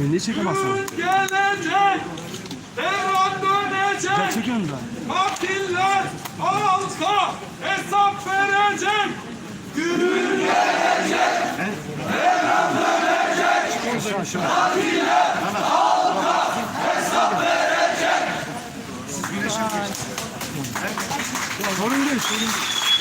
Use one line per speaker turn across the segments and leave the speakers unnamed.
Beni çekemezsin?
Gelecek, devran dönecek,
çek önümden.
katiller halka hesap verecek. Günün
Aşağı aşağı. Sorun değil, sorun değil.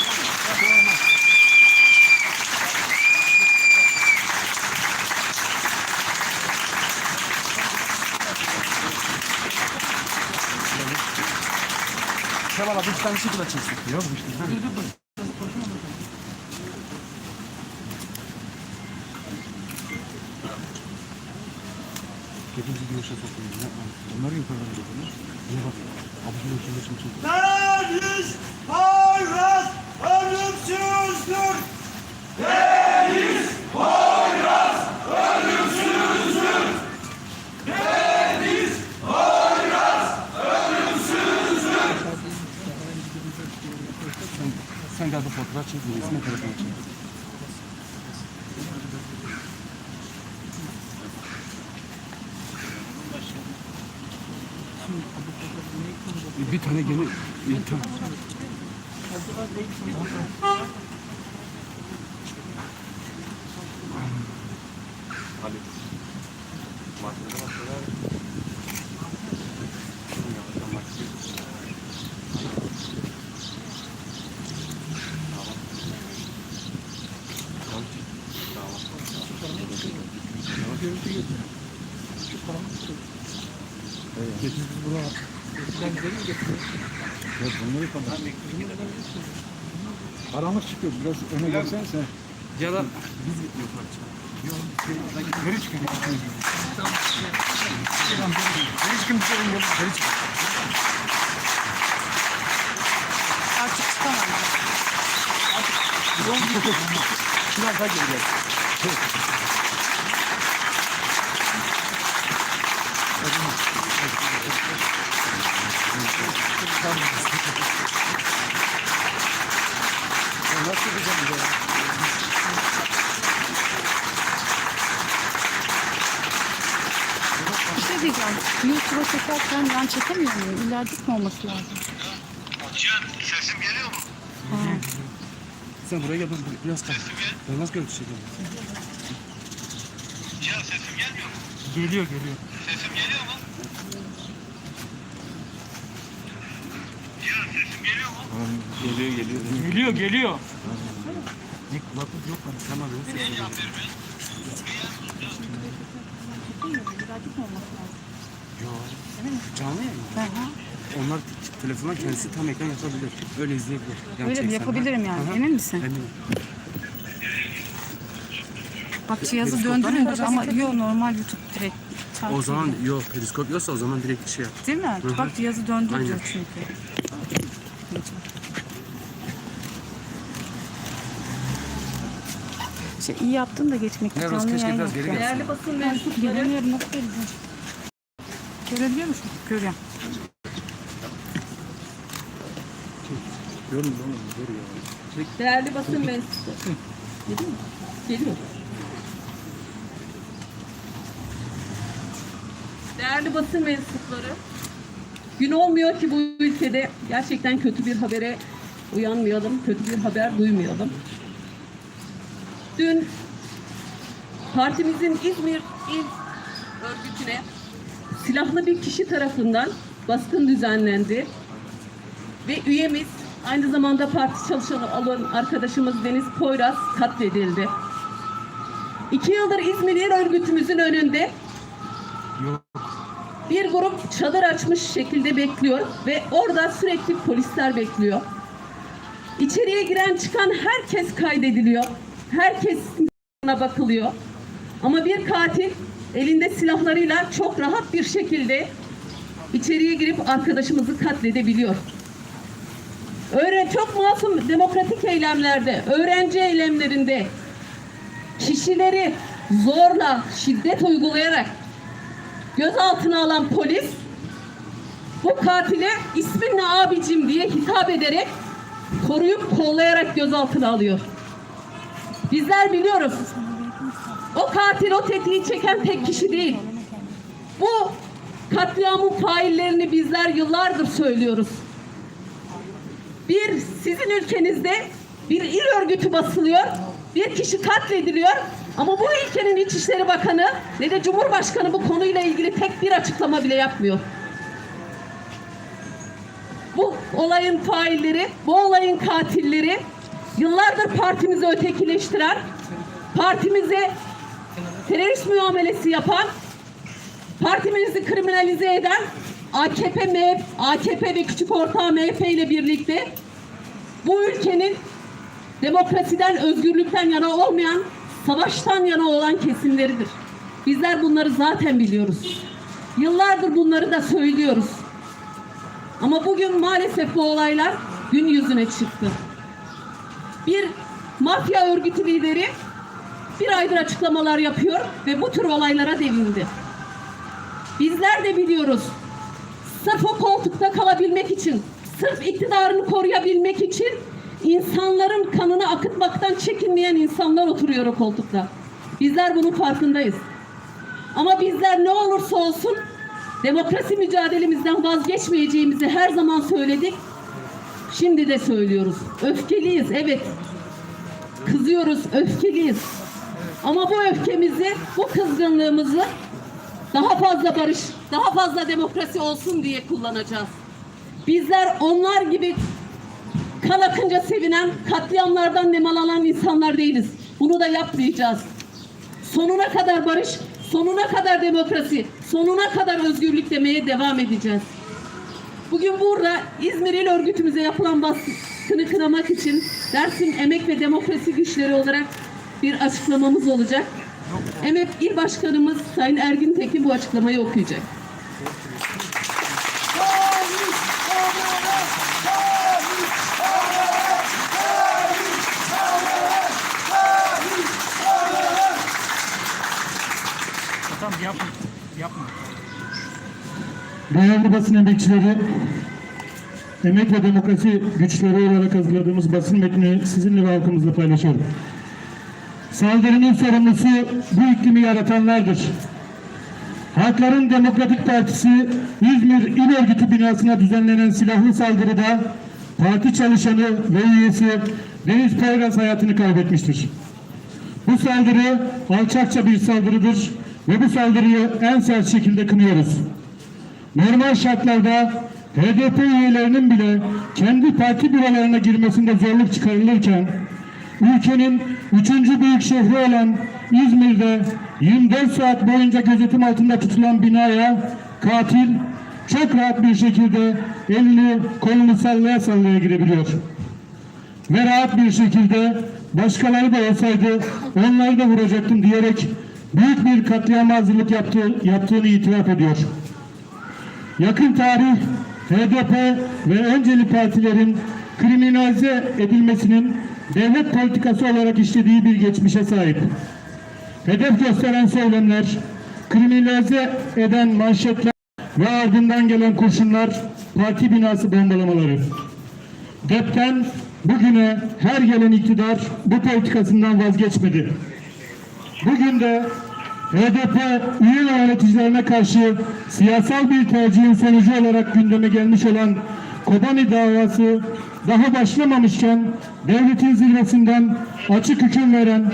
Kemal abi bir tane şekilde çeksin. Yok işte. Dur dur dur. Hepimizi güneşe sokuyor. Yapma. Bunlar yukarıdan geliyorlar. Niye bak? Abi şunu içinde şimdi çek.
Deniz Poyraz ölümsüzdür. Deniz Poyraz ölümsüzdür. Deniz Poyraz ölümsüzdür.
Sen, bu fotoğraf çek. Resmi telefonu çek. Bir, bir tane gene bir tane. Getir biz buraya. Evet bunları kapat. Karanlık çıkıyor. Biraz öne gelsen sen. Ya da biz gitmiyor parça. Geri çıkın. Geri çıkın bir sorun yok. Geri çıkın.
Artık çıkamam.
Şuradan daha geri gel.
Şey diyeceğim. YouTube'a çekerken ben çekemiyor muyum? İlla dik mi olması lazım?
Cihan sesim geliyor mu?
Ha.
Sen buraya gel ben biraz kal. Ben nasıl görüntü çekeyim?
Cihan sesim gelmiyor mu?
Geliyor geliyor.
Sesim geliyor mu? Sesim geliyor mu?
Geliyor geliyor.
Geliyor geliyor.
Ne kulaklık yok bana. Tamam yok.
Çekemiyor muyum? Mi olması lazım?
Yok. Canlı yayın?
Hı hı.
Onlar telefona kendisi tam ekran yapabilir. Öyle izleyebilir. Yan
Öyle mi?
çeksen,
Yapabilirim yani.
Aha.
Emin misin?
Eminim.
Bak cihazı
Periskoptan
ama yok normal YouTube direkt çarpıyor.
O zaman yok periskop yoksa o zaman direkt şey yap.
Değil mi?
hı.
Bak cihazı döndür
Aynen.
çünkü. Şey, iyi yaptın da geçmek
Ne, Roz, keşke biraz geri gelsin.
Değerli basın mensupları. Göremiyorum nasıl göreceğim? Görebiliyor musun? Görüyorum.
Görün oğlum görüyor.
Değerli basın mensupları. Geliyor mu? Geliyor. Değerli basın mensupları. Gün olmuyor ki bu ülkede gerçekten kötü bir habere uyanmayalım, kötü bir haber duymayalım. Dün partimizin İzmir İl Örgütü'ne silahlı bir kişi tarafından baskın düzenlendi ve üyemiz aynı zamanda parti çalışanı olan arkadaşımız Deniz Poyraz katledildi. İki yıldır İzmir İl Örgütümüzün önünde bir grup çadır açmış şekilde bekliyor ve orada sürekli polisler bekliyor. İçeriye giren çıkan herkes kaydediliyor. Herkes bakılıyor. Ama bir katil elinde silahlarıyla çok rahat bir şekilde içeriye girip arkadaşımızı katledebiliyor. Öğren çok masum demokratik eylemlerde, öğrenci eylemlerinde kişileri zorla şiddet uygulayarak gözaltına alan polis bu katile isminle abicim diye hitap ederek koruyup kollayarak gözaltına alıyor. Bizler biliyoruz O katil o tetiği çeken tek kişi değil. Bu katliamın faillerini bizler yıllardır söylüyoruz. Bir sizin ülkenizde bir il örgütü basılıyor, bir kişi katlediliyor ama bu ülkenin İçişleri Bakanı ne de Cumhurbaşkanı bu konuyla ilgili tek bir açıklama bile yapmıyor. Bu olayın failleri, bu olayın katilleri yıllardır partimizi ötekileştiren, partimize terörist muamelesi yapan, partimizi kriminalize eden AKP, MHP, AKP ve küçük ortağı MHP ile birlikte bu ülkenin demokrasiden, özgürlükten yana olmayan, savaştan yana olan kesimleridir. Bizler bunları zaten biliyoruz. Yıllardır bunları da söylüyoruz. Ama bugün maalesef bu olaylar gün yüzüne çıktı. Bir mafya örgütü lideri bir aydır açıklamalar yapıyor ve bu tür olaylara devindi. Bizler de biliyoruz. Sırf o koltukta kalabilmek için, sırf iktidarını koruyabilmek için insanların kanını akıtmaktan çekinmeyen insanlar oturuyor o koltukta. Bizler bunun farkındayız. Ama bizler ne olursa olsun demokrasi mücadelemizden vazgeçmeyeceğimizi her zaman söyledik. Şimdi de söylüyoruz. Öfkeliyiz, evet. Kızıyoruz, öfkeliyiz. Ama bu öfkemizi, bu kızgınlığımızı daha fazla barış, daha fazla demokrasi olsun diye kullanacağız. Bizler onlar gibi kan akınca sevinen, katliamlardan nemalanan insanlar değiliz. Bunu da yapmayacağız. Sonuna kadar barış, sonuna kadar demokrasi, sonuna kadar özgürlük demeye devam edeceğiz. Bugün burada İzmir İl Örgütümüze yapılan baskını kınamak için Dersim Emek ve Demokrasi Güçleri olarak bir açıklamamız olacak. Emek İl Başkanımız Sayın Ergin Tekin bu açıklamayı okuyacak.
Tamam yapma. Yapma.
Değerli basın emekçileri, emek ve demokrasi güçleri olarak hazırladığımız basın metnini sizinle ve halkımızla paylaşıyorum. Saldırının sorumlusu bu iklimi yaratanlardır. Halkların Demokratik Partisi İzmir İl Örgütü binasına düzenlenen silahlı saldırıda parti çalışanı ve üyesi Deniz Poyraz hayatını kaybetmiştir. Bu saldırı alçakça bir saldırıdır ve bu saldırıyı en sert şekilde kınıyoruz. Normal şartlarda HDP üyelerinin bile kendi parti bürolarına girmesinde zorluk çıkarılırken ülkenin üçüncü büyük şehri olan İzmir'de 24 saat boyunca gözetim altında tutulan binaya katil çok rahat bir şekilde elini kolunu sallaya sallaya girebiliyor. Ve rahat bir şekilde başkaları da olsaydı onları da vuracaktım diyerek büyük bir katliama hazırlık yaptığı, yaptığını itiraf ediyor. Yakın tarih HDP ve önceli partilerin kriminalize edilmesinin devlet politikası olarak işlediği bir geçmişe sahip. Hedef gösteren söylemler, kriminalize eden manşetler ve ardından gelen kurşunlar parti binası bombalamaları. DEP'ten bugüne her gelen iktidar bu politikasından vazgeçmedi. Bugün de HDP üye ve yöneticilerine karşı siyasal bir tercihin sonucu olarak gündeme gelmiş olan Kobani davası daha başlamamışken devletin zirvesinden açık hüküm veren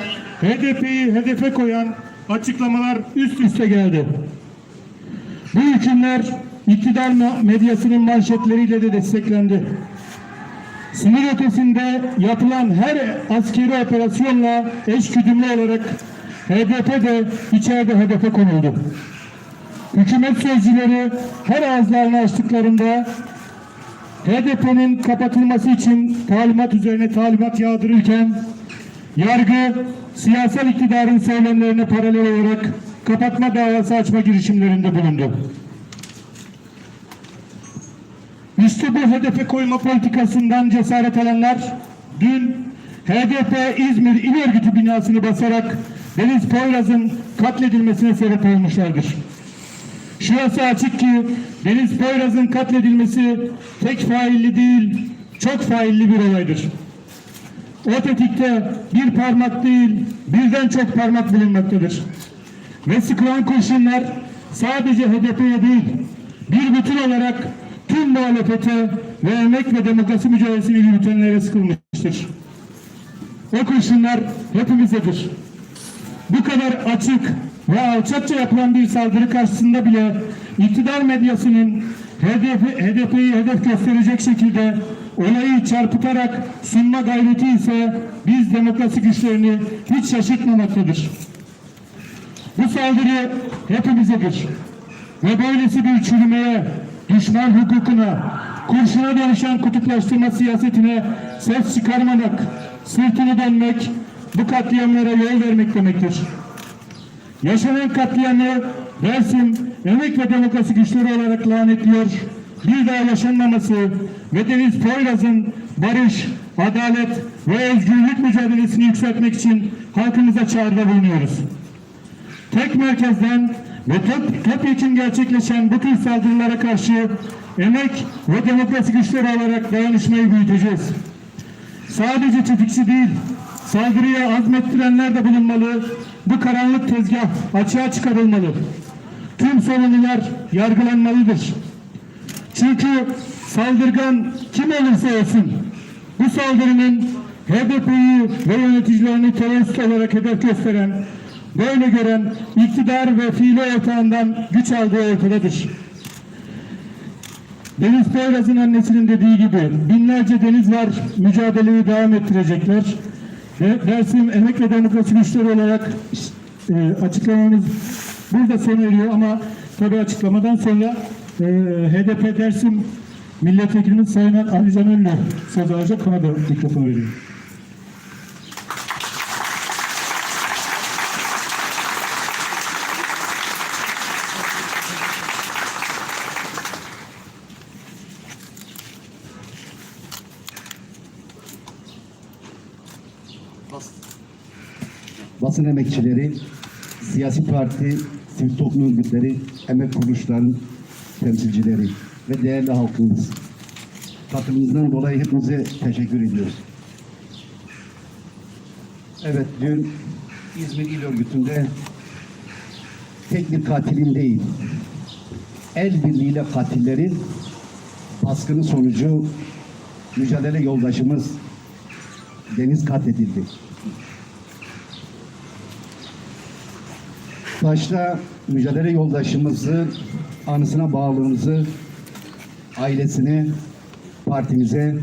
HDP'yi hedefe koyan açıklamalar üst üste geldi. Bu hükümler iktidar medyasının manşetleriyle de desteklendi. Sınır ötesinde yapılan her askeri operasyonla eşgüdümlü olarak HDP de içeride hedefe konuldu. Hükümet sözcüleri her ağızlarını açtıklarında HDP'nin kapatılması için talimat üzerine talimat yağdırırken yargı siyasal iktidarın söylemlerine paralel olarak kapatma davası açma girişimlerinde bulundu. İşte bu hedefe koyma politikasından cesaret alanlar dün HDP İzmir İl Örgütü binasını basarak Deniz Poyraz'ın katledilmesine sebep olmuşlardır. Şurası açık ki Deniz Poyraz'ın katledilmesi tek failli değil, çok failli bir olaydır. O tetikte bir parmak değil, birden çok parmak bulunmaktadır. Ve sıkılan kurşunlar sadece HDP'ye değil, bir bütün olarak tüm muhalefete ve emek ve demokrasi mücadelesini yürütenlere sıkılmıştır. O kurşunlar hepimizdedir. Bu kadar açık ve alçakça yapılan bir saldırı karşısında bile iktidar medyasının HDP, HDP'yi hedef gösterecek şekilde olayı çarpıtarak sunma gayreti ise biz demokrasi güçlerini hiç şaşırtmamaktadır. Bu saldırı hepimizedir. Ve böylesi bir çürümeye, düşman hukukuna, kurşuna dönüşen kutuplaştırma siyasetine ses çıkarmamak, sırtını dönmek, bu katliamlara yol vermek demektir. Yaşanan katliamı Dersim Emek ve Demokrasi Güçleri olarak lanetliyor. Bir daha yaşanmaması ve Deniz Poyraz'ın barış, adalet ve özgürlük mücadelesini yükseltmek için halkımıza çağrıda bulunuyoruz. Tek merkezden ve top, topyekun gerçekleşen bu tür saldırılara karşı emek ve demokrasi güçleri olarak dayanışmayı büyüteceğiz. Sadece tetikçi değil, saldırıya azmettirenler de bulunmalı. Bu karanlık tezgah açığa çıkarılmalı. Tüm sorumlular yargılanmalıdır. Çünkü saldırgan kim olursa olsun bu saldırının HDP'yi ve yöneticilerini terörist olarak hedef gösteren, böyle gören iktidar ve fiili ortağından güç aldığı ortadadır. Deniz Poyraz'ın annesinin dediği gibi binlerce deniz var mücadeleyi devam ettirecekler. Ve Dersim Emek ve Demokrasi Güçleri olarak e, açıklamamız burada sona eriyor ama tabi açıklamadan sonra e, HDP Dersim Milletvekilimiz Sayın Ali Can Ünlü söz alacak. Ona da mikrofonu veriyorum.
Basın emekçileri, siyasi parti, sivil toplum örgütleri, emek kuruluşlarının temsilcileri ve değerli halkımız. Katılımınızdan dolayı hepinize teşekkür ediyoruz. Evet, dün İzmir İl Örgütü'nde tek bir katilin değil, el birliğiyle katillerin baskını sonucu mücadele yoldaşımız Deniz katledildi. Başta mücadele yoldaşımızı, anısına bağlılığımızı, ailesine, partimize,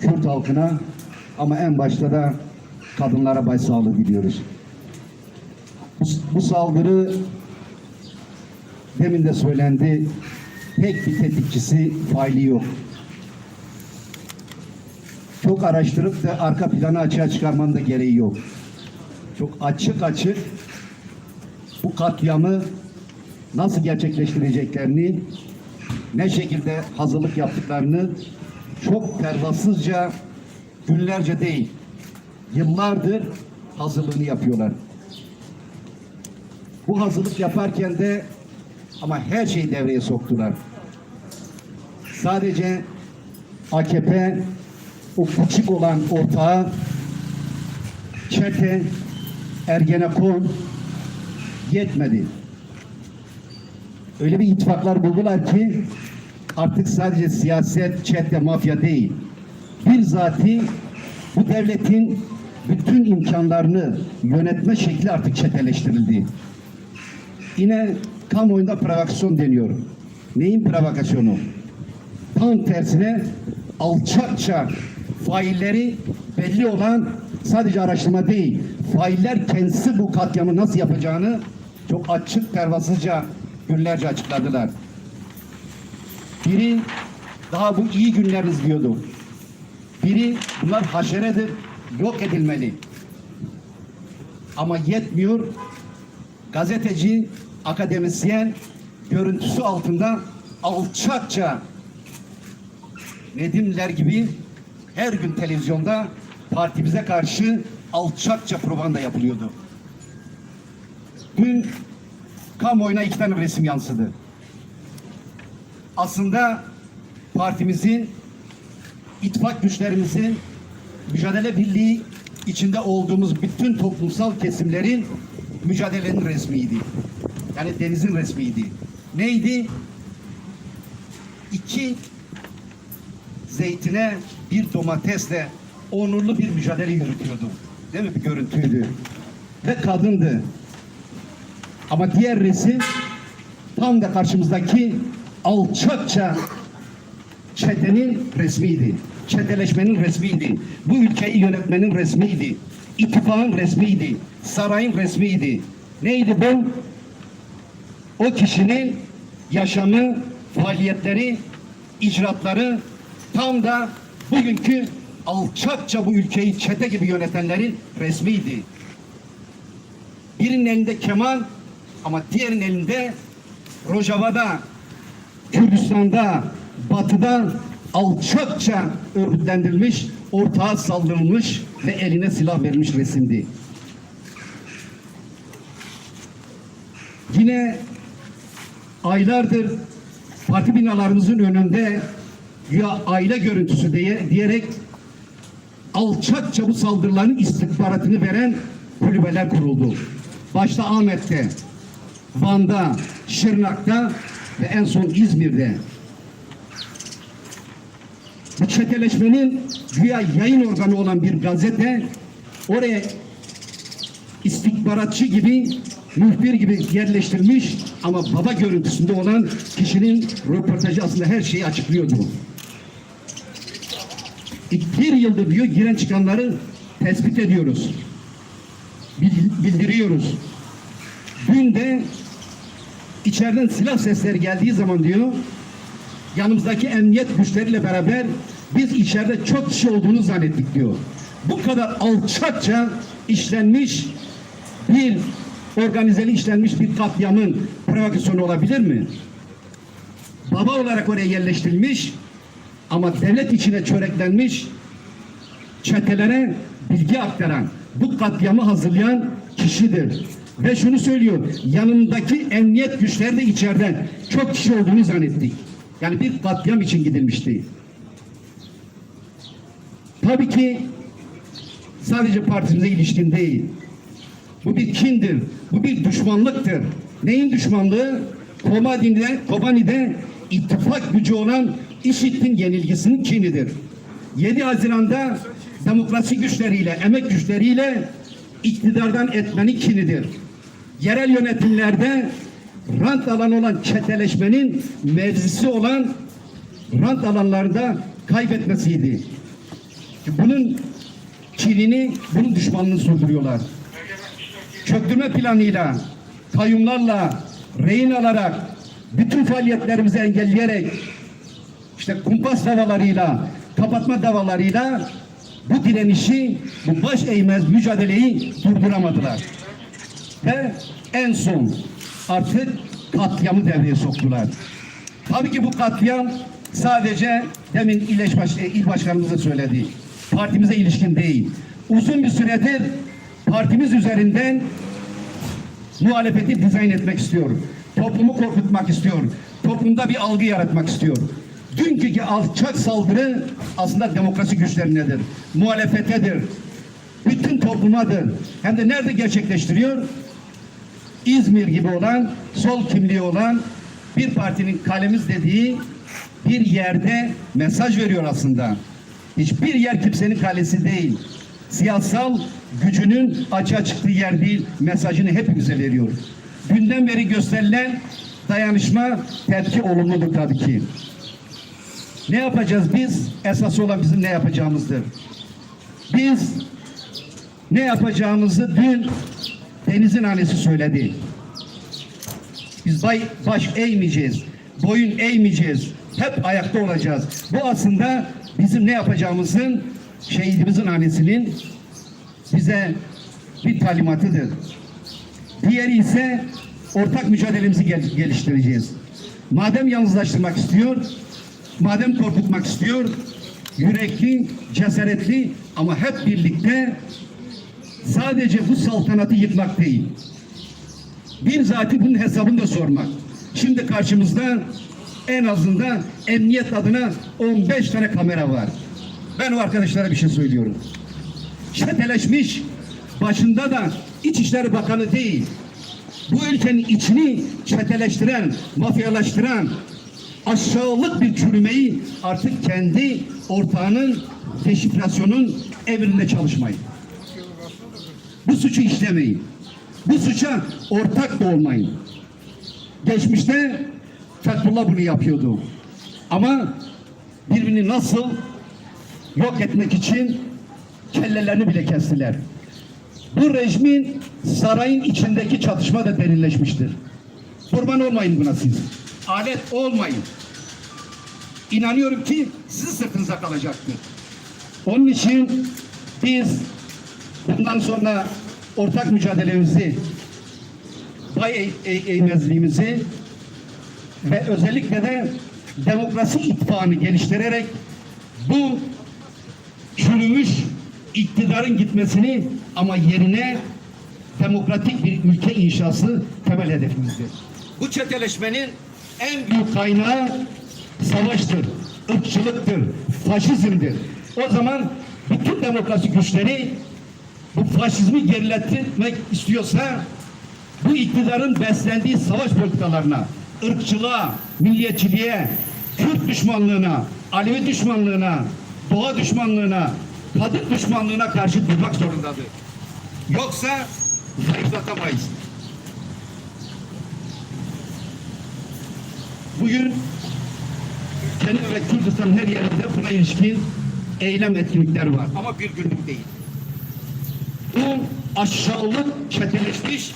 Kürt halkına ama en başta da kadınlara başsağlığı diliyoruz. Bu, bu saldırı demin de söylendi, tek bir tetikçisi faili yok. Çok araştırıp da arka planı açığa çıkarmanın da gereği yok. Çok açık açık bu katliamı nasıl gerçekleştireceklerini, ne şekilde hazırlık yaptıklarını çok pervasızca günlerce değil, yıllardır hazırlığını yapıyorlar. Bu hazırlık yaparken de ama her şeyi devreye soktular. Sadece AKP o küçük olan ortağı çete, Ergenekon yetmedi. Öyle bir ittifaklar buldular ki artık sadece siyaset, çete, mafya değil. Bizzati bu devletin bütün imkanlarını yönetme şekli artık çeteleştirildi. Yine kamuoyunda provokasyon deniyor. Neyin provokasyonu? Tam tersine alçakça failleri belli olan sadece araştırma değil, failler kendisi bu katliamı nasıl yapacağını çok açık pervasızca günlerce açıkladılar. Biri daha bu iyi günleriniz diyordu. Biri bunlar haşeredir, yok edilmeli. Ama yetmiyor. Gazeteci, akademisyen görüntüsü altında alçakça Nedimler gibi her gün televizyonda partimize karşı alçakça propaganda yapılıyordu. Dün kamuoyuna iki tane resim yansıdı. Aslında partimizin, ittifak güçlerimizin mücadele birliği içinde olduğumuz bütün toplumsal kesimlerin mücadelenin resmiydi. Yani denizin resmiydi. Neydi? İki zeytine bir domatesle onurlu bir mücadele yürütüyordu. Değil mi? Bir görüntüydü. Ve kadındı. Ama diğer resim tam da karşımızdaki alçakça çetenin resmiydi. Çeteleşmenin resmiydi. Bu ülkeyi yönetmenin resmiydi. İttifakın resmiydi. Sarayın resmiydi. Neydi bu? O kişinin yaşamı, faaliyetleri, icraatları tam da bugünkü alçakça bu ülkeyi çete gibi yönetenlerin resmiydi. Birinin elinde keman ama diğerinin elinde Rojava'da, Kürdistan'da, Batı'da alçakça örgütlendirilmiş, ortağa saldırılmış ve eline silah verilmiş resimdi. Yine aylardır parti binalarımızın önünde ya aile görüntüsü diye, diyerek alçakça bu saldırıların istihbaratını veren kulübeler kuruldu. Başta Ahmet'te, Van'da, Şırnak'ta ve en son İzmir'de. Bu çeteleşmenin güya yayın organı olan bir gazete oraya istihbaratçı gibi, muhbir gibi yerleştirmiş ama baba görüntüsünde olan kişinin röportajı aslında her şeyi açıklıyordu. Bir yıldır diyor giren çıkanları tespit ediyoruz. Bil- Bildiriyoruz. Dün de içeriden silah sesleri geldiği zaman diyor yanımızdaki emniyet güçleriyle beraber biz içeride çok kişi olduğunu zannettik diyor. Bu kadar alçakça işlenmiş bir organizeli işlenmiş bir katliamın provokasyonu olabilir mi? Baba olarak oraya yerleştirilmiş ama devlet içine çöreklenmiş çetelere bilgi aktaran, bu katliamı hazırlayan kişidir. Ve şunu söylüyor, yanındaki emniyet güçleri de içeriden çok kişi olduğunu zannettik. Yani bir katliam için gidilmişti. Tabii ki sadece partimize ilişkin değil. Bu bir kindir, bu bir düşmanlıktır. Neyin düşmanlığı? Kobani'de, Kobani'de ittifak gücü olan IŞİD'in yenilgisinin kinidir. 7 Haziran'da demokrasi güçleriyle, emek güçleriyle iktidardan etmenin kinidir. Yerel yönetimlerde rant alanı olan çeteleşmenin mevzisi olan rant alanlarda kaybetmesiydi. Bunun kinini, bunun düşmanlığını sürdürüyorlar. Çöktürme planıyla, kayyumlarla, rehin alarak, bütün faaliyetlerimizi engelleyerek, işte kumpas davalarıyla, kapatma davalarıyla bu direnişi, bu baş eğmez mücadeleyi durduramadılar. Ve en son artık katliamı devreye soktular. Tabii ki bu katliam sadece demin İl, Baş, İl Başkanımız da söyledi. Partimize ilişkin değil. Uzun bir süredir partimiz üzerinden muhalefeti dizayn etmek istiyor. Toplumu korkutmak istiyor. Toplumda bir algı yaratmak istiyor. Dünkü alçak saldırı aslında demokrasi güçlerinedir. Muhalefetedir. Bütün toplumadır. Hem de nerede gerçekleştiriyor? İzmir gibi olan, sol kimliği olan bir partinin kalemiz dediği bir yerde mesaj veriyor aslında. Hiçbir yer kimsenin kalesi değil. Siyasal gücünün açığa çıktığı yer değil, mesajını hepimize veriyor. Dünden beri gösterilen dayanışma tepki olumludur tabii ki. Ne yapacağız biz? Esas olan bizim ne yapacağımızdır. Biz ne yapacağımızı dün Deniz'in annesi söyledi. Biz bay, baş eğmeyeceğiz, boyun eğmeyeceğiz, hep ayakta olacağız. Bu aslında bizim ne yapacağımızın, şehidimizin annesinin bize bir talimatıdır. Diğeri ise ortak mücadelemizi gel- geliştireceğiz. Madem yalnızlaştırmak istiyor, madem korkutmak istiyor, yürekli, cesaretli ama hep birlikte sadece bu saltanatı yıkmak değil. Bir zati bunun hesabını da sormak. Şimdi karşımızda en azından emniyet adına 15 tane kamera var. Ben o arkadaşlara bir şey söylüyorum. çeteleşmiş, başında da İçişleri Bakanı değil, bu ülkenin içini çeteleştiren, mafyalaştıran aşağılık bir çürümeyi artık kendi ortağının deşifrasyonun emrinde çalışmayın. Bu suçu işlemeyin. Bu suça ortak da olmayın. Geçmişte Fethullah bunu yapıyordu. Ama birbirini nasıl yok etmek için kellelerini bile kestiler. Bu rejimin sarayın içindeki çatışma da derinleşmiştir. Kurban olmayın buna siz. Alet olmayın. İnanıyorum ki sizin sırtınıza kalacaktır. Onun için biz bundan sonra ortak mücadelemizi, pay eğ- eğ- eğmezliğimizi ve özellikle de demokrasi ittifakını geliştirerek bu çürümüş iktidarın gitmesini ama yerine demokratik bir ülke inşası temel hedefimizdir. Bu çeteleşmenin en büyük kaynağı savaştır, ırkçılıktır, faşizmdir. O zaman bütün demokrasi güçleri bu faşizmi geriletmek istiyorsa bu iktidarın beslendiği savaş politikalarına, ırkçılığa, milliyetçiliğe, Kürt düşmanlığına, Alevi düşmanlığına, doğa düşmanlığına, kadın düşmanlığına karşı durmak zorundadır. Yoksa zayıflatamayız. Bugün ülkenin ve Kürdistan her yerinde buna ilişkin eylem etkinlikler var. Ama bir günlük değil. Aşağılık çeteleşmiş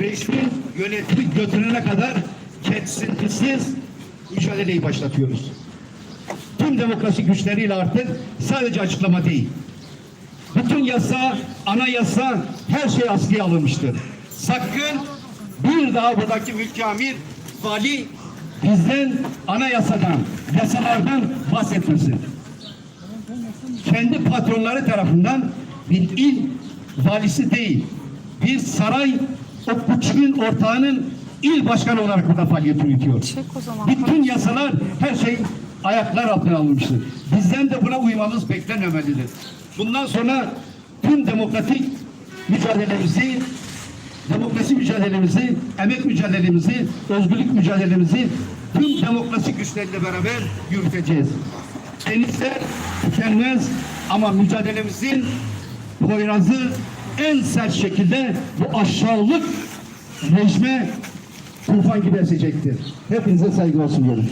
rejimin yönetimi götürene kadar kesintisiz mücadeleyi başlatıyoruz. Tüm demokrasi güçleriyle artık sadece açıklama değil. Bütün yasa, anayasa her şey askıya alınmıştır. Sakın bir daha buradaki mülki amir, vali bizden, anayasadan, yasalardan bahsetmesin. Kendi patronları tarafından bir il valisi değil, bir saray o küçüğün ortağının il başkanı olarak burada faaliyet yürütüyor.
Çek o zaman.
Bütün yasalar, her şey ayaklar altına alınmıştır. Bizden de buna uymamız beklenmemelidir. Bundan sonra tüm demokratik mücadelemizi, demokrasi mücadelemizi, emek mücadelemizi, özgürlük mücadelemizi tüm demokrasi güçleriyle beraber yürüteceğiz. Denizler tükenmez ama mücadelemizin Poyraz'ı en sert şekilde bu aşağılık rejime tufan gibi esecektir. Hepinize saygılar sunuyorum.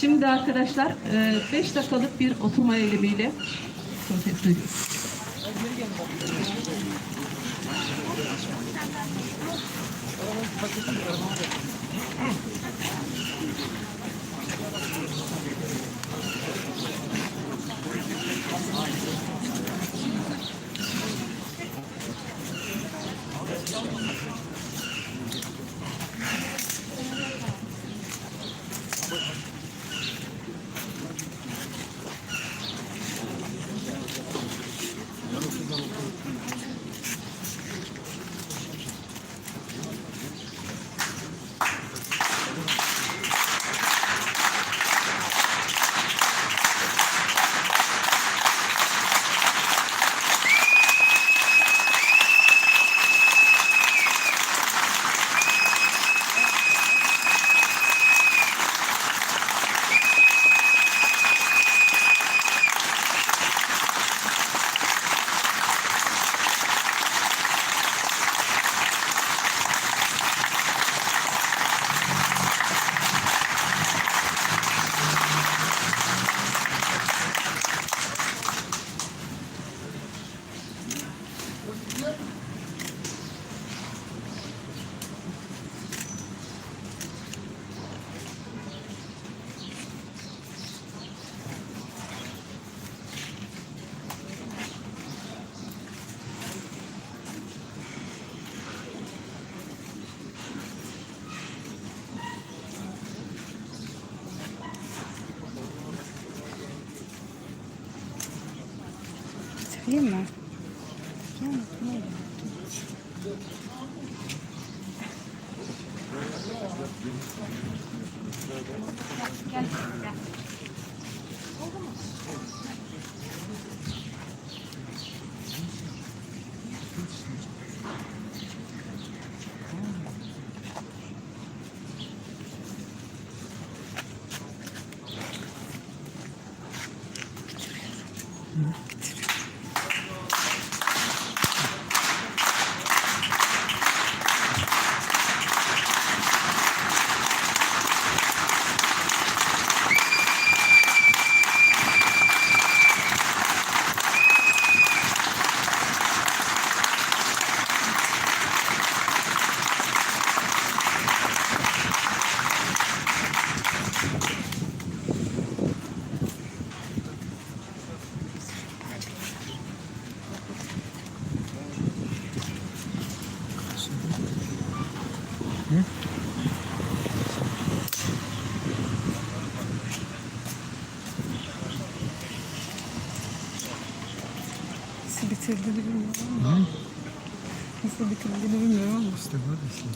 Şimdi arkadaşlar 5 dakikalık bir oturma eylemiyle protesto ediyoruz. Paketim arabamda.
Değil mi? Gel, gel. Oldu mu? Nasıl bitirdiğini bilmiyorum ama.
İşte böyle işte.